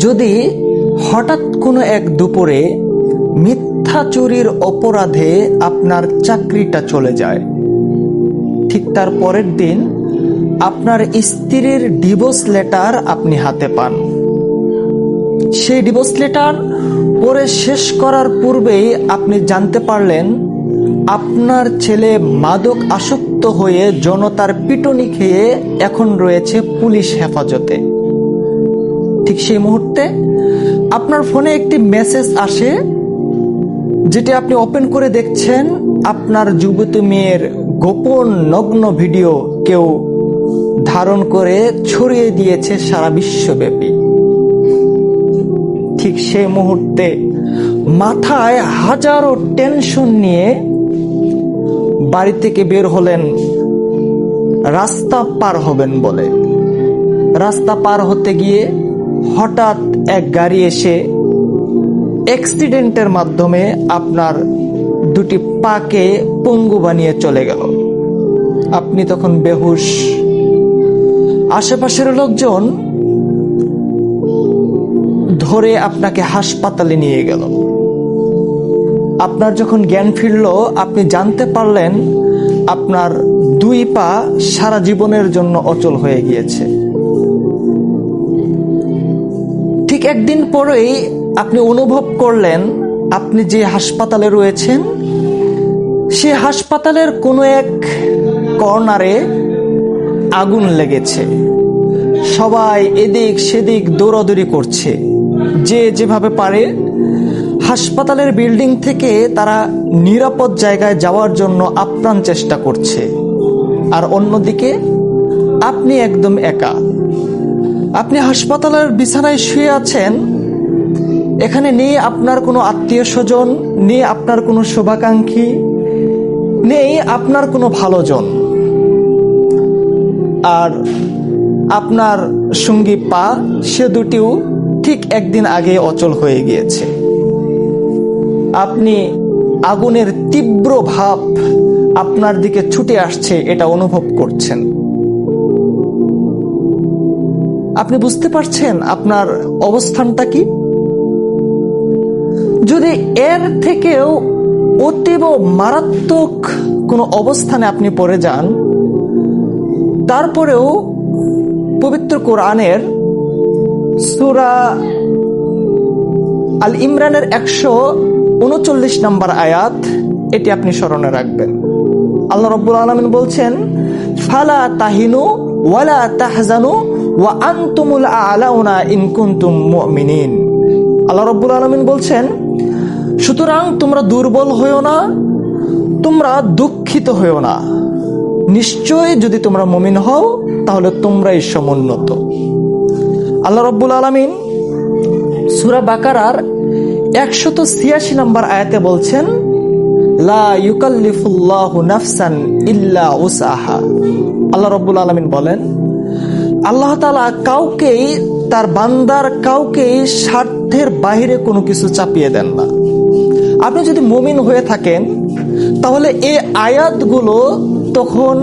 যদি হঠাৎ কোনো এক দুপুরে মিথ্যা চুরির অপরাধে আপনার চাকরিটা চলে যায়, ঠিক তার পরের দিন আপনার স্ত্রীর ডিভোর্স লেটার আপনি হাতে পান। সেই ডিভোর্স লেটার পরে শেষ করার পূর্বেই আপনি জানতে পারলেন, আপনার ছেলে মাদক আসক্ত হয়ে জনতার পিটনি খেয়ে এখন রয়েছে পুলিশ হেফাজতে। ঠিক সেই মুহূর্তে আপনার ফোনে একটি মেসেজ আসে, যেটি আপনি ওপেন করে দেখছেন আপনার যুবতী মেয়ের গোপন নগ্ন ভিডিও কেউ ধারণ করে ছড়িয়ে দিয়েছে সারা বিশ্বব্যাপী। ঠিক সেই মুহূর্তে মাথায় হাজারো টেনশন নিয়ে বাড়ি থেকে বের হলেন, রাস্তা পার হবেন বলে। রাস্তা পার হতে গিয়ে হঠাৎ এক গাড়ি এসে অ্যাক্সিডেন্টের মাধ্যমে আপনার দুটি পাকে পঙ্গু বানিয়ে চলে গেল। আপনি তখন বেহুশ। আশেপাশের লোকজন ধরে আপনাকে হাসপাতালে নিয়ে গেল। আপনার যখন জ্ঞান ফিরল, আপনি জানতে পারলেন আপনার দুই পা সারা জীবনের জন্য অচল হয়ে গিয়েছে। ঠিক একদিন পরেই আপনি অনুভব করলেন, আপনি যে হাসপাতালে রয়েছেন, সে হাসপাতালের কোনো এক কর্নারে আগুন লেগেছে। সবাই এদিক সেদিক দৌড়াদৌড়ি করছে। যে যেভাবে পারে, হাসপাতালের বিল্ডিং থেকে তারা নিরাপদ জায়গায় যাওয়ার জন্য আপ্রাণ চেষ্টা করছে। আর অন্যদিকে, আপনি একদম একা। আপনি হাসপাতালের বিছানায় শুয়ে আছেন? এখানে নেই আপনার কোনো আত্মীয় স্বজন, নেই আপনার কোনো শুভাকাঙ্ক্ষী, নেই আপনার কোনো ভালোজন। আর আপনার সঙ্গী পা, সে দুটিও ঠিক একদিন আগে অচল হয়ে গিয়েছে। আপনি আগুনের তীব্র ভাব আপনার দিকে ছুটে আসছে, এটা অনুভব করছেন। আপনি বুঝতে পারছেন আপনার অবস্থানটা কি? যদি এর থেকেও অতীব মারাত্মক কোনো অবস্থানে আপনি পড়ে যান, তারপরেও পবিত্র কোরআনের সুরা আল ইমরানের একশো উনচল্লিশ নম্বর আয়াত, এটি আপনি স্মরণে রাখবেন। আল্লাহ রব্বুল আলমিন বলছেন, ফালা তাহিনু ওয়ালা তাহজানু ওয়া আনতুমুল আলাউনা ইন কুনতুম মুমিনিন। আল্লাহ রব্বুল আলমিন বলছেন, সুতরাং তোমরা দুর্বল হইও না, তোমরা দুঃখিত হইও না। নিশ্চয় যদি তোমরা মমিন হও, তাহলে তোমরাই সমুন্নত। আল্লাহ রব্বুল আলমিন সুরা বাকারার একশত ছিয়াশি নম্বর আয়াতে বলছেন, লা ইউকাল্লিফুল্লাহু নাফসান ইল্লা উসাহা। আল্লাহ রব্বুল আলমিন বলেন আল্লাহ তালা কাউকেই, তার বান্দার কাউকেই স্বার্থের বাহিরে কোনো কিছু চাপিয়ে দেন না। আপনি যদি মুমিন হয়ে থাকেন, তাহলে এই আয়াতগুলো তখন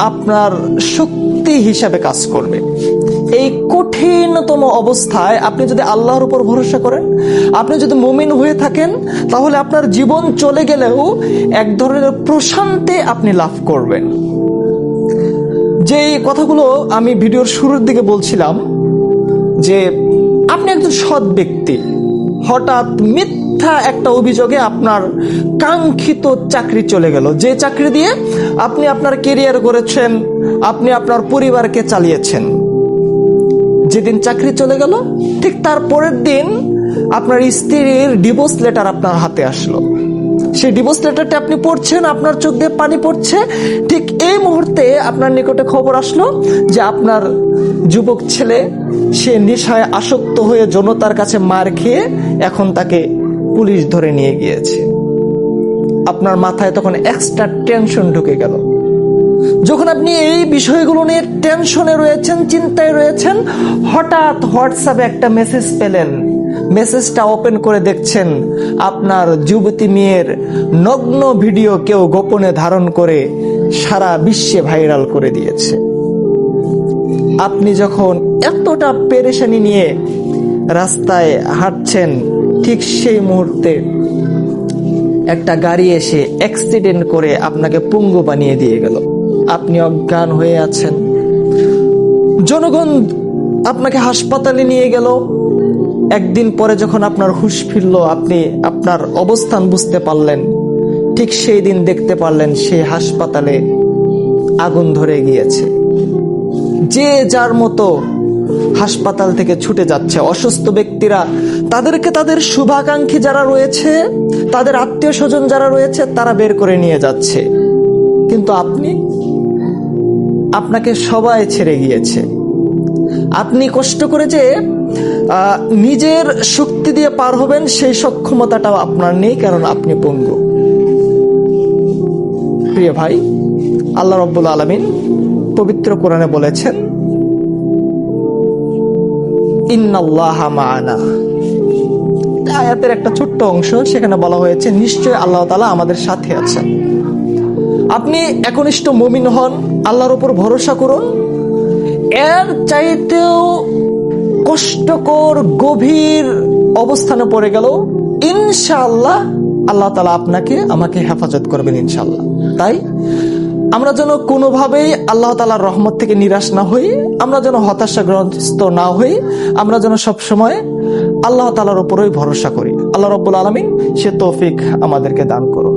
আপনার শক্তি হিসাবে কাজ করবে। এই কঠিনতম অবস্থায় আপনি যদি আল্লাহর উপর ভরসা করেন, আপনি যদি মুমিন হয়ে থাকেন, তাহলে আপনার জীবন চলে গেলেও এক ধরনের প্রশান্তি আপনি লাভ করবেন। যে কথাগুলো আমি ভিডিওর শুরুর দিকে বলছিলাম, যে আপনি একজন সৎ ব্যক্তি, হঠাৎ মিথ্যা একটা অভিযোগে আপনার কাঙ্ক্ষিত চাকরি চলে গেল। যে চাকরি দিয়ে আপনি আপনার কেরিয়ার করেছেন আপনি আপনার পরিবারকে চালিয়েছেন। যেদিন চাকরি চলে গেল, ঠিক তার পরের দিন আপনার স্ত্রীর ডিভোর্স লেটার আপনার হাতে আসলো। সেই ডিভোর্স লেটারটা আপনি পড়ছেন, আপনার চোখ দিয়ে পানি পড়ছে, ঠিক এই মুহূর্তে আপনার নিকটে খবর আসলো যে আপনার যুবক ছেলে, সে নেশায় আসক্ত হয়ে জনতার কাছে মার খেয়ে এখন তাকে পুলিশ ধরে নিয়ে গিয়েছে। আপনার মাথায় তখন এক্সট্রা টেনশন ঢুকে গেল। যখন আপনি এই বিষয়গুলো নিয়ে টেনশনে রয়েছেন, চিন্তায় রয়েছেন, হঠাৎ হোয়াটসঅ্যাপে একটা মেসেজ পেলেন। মেসেজটা ওপেন করে দেখছেন আপনার যুবতী মেয়ের নগ্ন ভিডিও কেউ গোপনে ধারণ করে সারা বিশ্বে ভাইরাল করে দিয়েছে। আপনি যখন এতটা পেরেশানি নিয়ে রাস্তায় হাঁটছেন, ঠিক সেই মুহূর্তে একটা গাড়ি এসে অ্যাক্সিডেন্ট করে আপনাকে পুঙ্গু বানিয়ে দিয়ে গেল। আপনি অজ্ঞান হয়ে আছেন। জনগণ আপনাকে হাসপাতালে নিয়ে গেল। একদিন পরে যখন আপনার হুশ ফিরল, আপনি আপনার অবস্থান বুঝতে পারলেন। ঠিক সেই দিন দেখতে পারলেন সেই হাসপাতালে আগুন ধরে গিয়েছে। যে যার মতো হাসপাতাল থেকে ছুটে যাচ্ছে। অসুস্থ ব্যক্তিরা, তাদেরকে তাদের শুভাকাঙ্ক্ষী যারা রয়েছে, তাদের আত্মীয় স্বজন যারা রয়েছে, তারা বের করে নিয়ে যাচ্ছে। কিন্তু আপনি, আপনাকে সবাই ছেড়ে গিয়েছে। আপনি কষ্ট করে যে নিজের শক্তি দিয়ে পার হবেন, সেই সক্ষমতাটাও আপনার নেই, কারণ আপনি পঙ্গু। প্রিয় ভাই, আল্লাহ রব্বুল আলমিন পবিত্র কোরআনে বলেছেন আয়াতের একটা ছোট্ট অংশ, সেখানে বলা হয়েছে নিশ্চয় আল্লাহ তাআলা আমাদের সাথে আছেন। আপনি একনিষ্ঠ মুমিন হন, আল্লাহর উপর ভরসা করুন। এর চাইতেও কষ্টকর, গভীর অবস্থানে পড়ে গেল। ইনশাআল্লাহ আল্লাহ তালা আপনাকে, আমাকে হেফাজত করবেন ইনশাল্লাহ তাই আমরা যেন কোনোভাবেই আল্লাহ তালার রহমত থেকে নিরাশ না হই, আমরা যেন হতাশাগ্রস্ত না হই, আমরা যেন সবসময় আল্লাহ তালার উপরেই ভরসা করি। আল্লাহ রব্বুল আলমিন সে তৌফিক আমাদেরকে দান করুন।